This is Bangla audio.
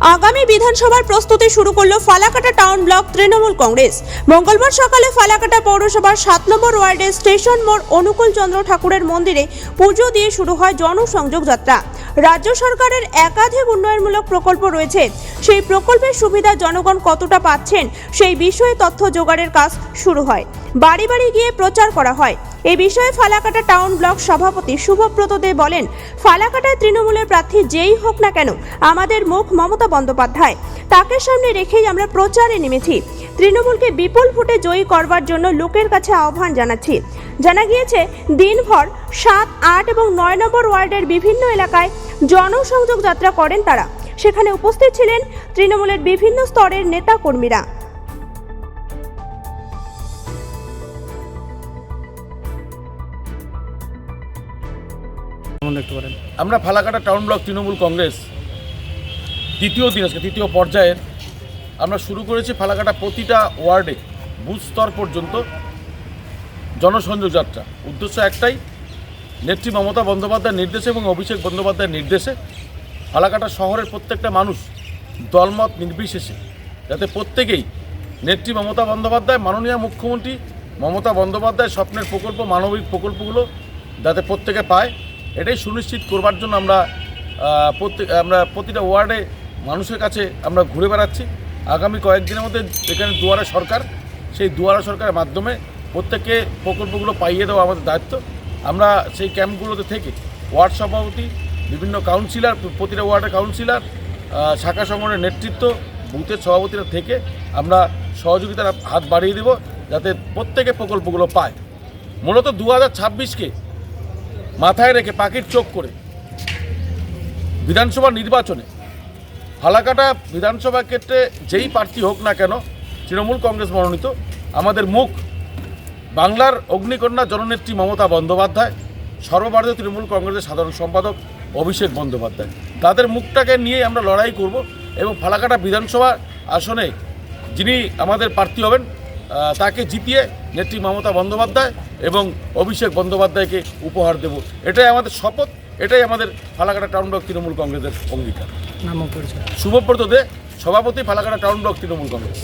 আগামী বিধানসভার প্রস্তুতি শুরু করল ফালাকাটা টাউন ব্লক তৃণমূল কংগ্রেস। মঙ্গলবার সকালে ফালাকাটা পৌরসভার সাত নম্বর ওয়ার্ডের স্টেশন মোড় অনুকূল চন্দ্র ঠাকুরের মন্দিরে পুজো দিয়ে শুরু হয় জনসংযোগ যাত্রা। রাজ্য সরকারের একাধিক উন্নয়নমূলক প্রকল্প রয়েছে। সেই প্রকল্পের সুবিধা জনগণ কতটা পাচ্ছেন সেই বিষয়ে তথ্য জোগাড়ের কাজ শুরু হয়। বাড়ি বাড়ি গিয়ে প্রচার করা হয়। এই বিষয়ে ফালাকাটা টাউন ব্লক সভাপতি শুভব্রত দে বলেন, ফালাকাটায় তৃণমূলের প্রার্থী যেই হোক না কেন, আমাদের মুখ মমতা বন্দ্যোপাধ্যায়। তাকে সামনে রেখেই আমরা প্রচারে নেমেছি। তৃণমূলকে বিপুল ভোটে জয়ী করবার জন্য লোকের কাছে আহ্বান জানাচ্ছি। জানা গিয়েছে, দিনভর সাত, আট এবং নয় নম্বর ওয়ার্ডের বিভিন্ন এলাকায় জনসংযোগ যাত্রা করেন তারা। সেখানে উপস্থিত ছিলেন তৃণমূলের বিভিন্ন স্তরের নেতা কর্মীরা সম্বন্ধে একটু বলেন। আমরা ফালাকাটা টাউন ব্লক তৃণমূল কংগ্রেস, দ্বিতীয় দিন, আজকে তৃতীয় পর্যায়ের, আমরা শুরু করেছি ফালাকাটা প্রতিটা ওয়ার্ডে, বুথ স্তর পর্যন্ত জনসংযোগ যাত্রা। উদ্দেশ্য একটাই, নেত্রী মমতা বন্দ্যোপাধ্যায়ের নির্দেশে এবং অভিষেক বন্দ্যোপাধ্যায়ের নির্দেশে ফালাকাটা শহরের প্রত্যেকটা মানুষ দলমত নির্বিশেষে, যাতে প্রত্যেকেই নেত্রী মমতা বন্দ্যোপাধ্যায়, মাননীয় মুখ্যমন্ত্রী মমতা বন্দ্যোপাধ্যায়ের স্বপ্নের প্রকল্প, মানবিক প্রকল্পগুলো যাতে প্রত্যেকে পায়। এটাই সুনিশ্চিত করবার জন্য আমরা প্রত্যেক আমরা প্রতিটা ওয়ার্ডে মানুষের কাছে আমরা ঘুরে বেড়াচ্ছি। আগামী কয়েকদিনের মধ্যে এখানে দুয়ারা সরকার, সেই দুয়ারা সরকারের মাধ্যমে প্রত্যেককে প্রকল্পগুলো পাইয়ে দেওয়া আমাদের দায়িত্ব। আমরা সেই ক্যাম্পগুলোতে থেকে ওয়ার্ড সভাপতি, বিভিন্ন কাউন্সিলর, প্রতিটা ওয়ার্ডের কাউন্সিলর শাখা সংগঠনের নেতৃত্ব, বুথের সভাপতিরা থেকে আমরা সহযোগিতার হাত বাড়িয়ে দেব যাতে প্রত্যেকে প্রকল্পগুলো পায়। মূলত দু হাজার ছাব্বিশকে মাথায় রেখে পাখির চোখ করে বিধানসভা নির্বাচনে ফালাকাটা বিধানসভা ক্ষেত্রে যেই প্রার্থী হোক না কেন, তৃণমূল কংগ্রেস মনোনীত, আমাদের মুখ বাংলার অগ্নিকন্যা জননেত্রী মমতা বন্দ্যোপাধ্যায়, সর্বভারতীয় তৃণমূল কংগ্রেসের সাধারণ সম্পাদক অভিষেক বন্দ্যোপাধ্যায়। তাদের মুখটাকে নিয়ে আমরা লড়াই করব এবং ফালাকাটা বিধানসভা আসনে যিনি আমাদের প্রার্থী হবেন তাকে জিতিয়ে নেত্রী মমতা বন্দ্যোপাধ্যায় এবং অভিষেক বন্দ্যোপাধ্যায়কে উপহার দেব। এটাই আমাদের শপথ এটাই আমাদের ফালাকাটা টাউন ব্লক তৃণমূল কংগ্রেসের অঙ্গীকার। শুভব্রত দে সভাপতি ফালাকাটা টাউন ব্লক তৃণমূল কংগ্রেস।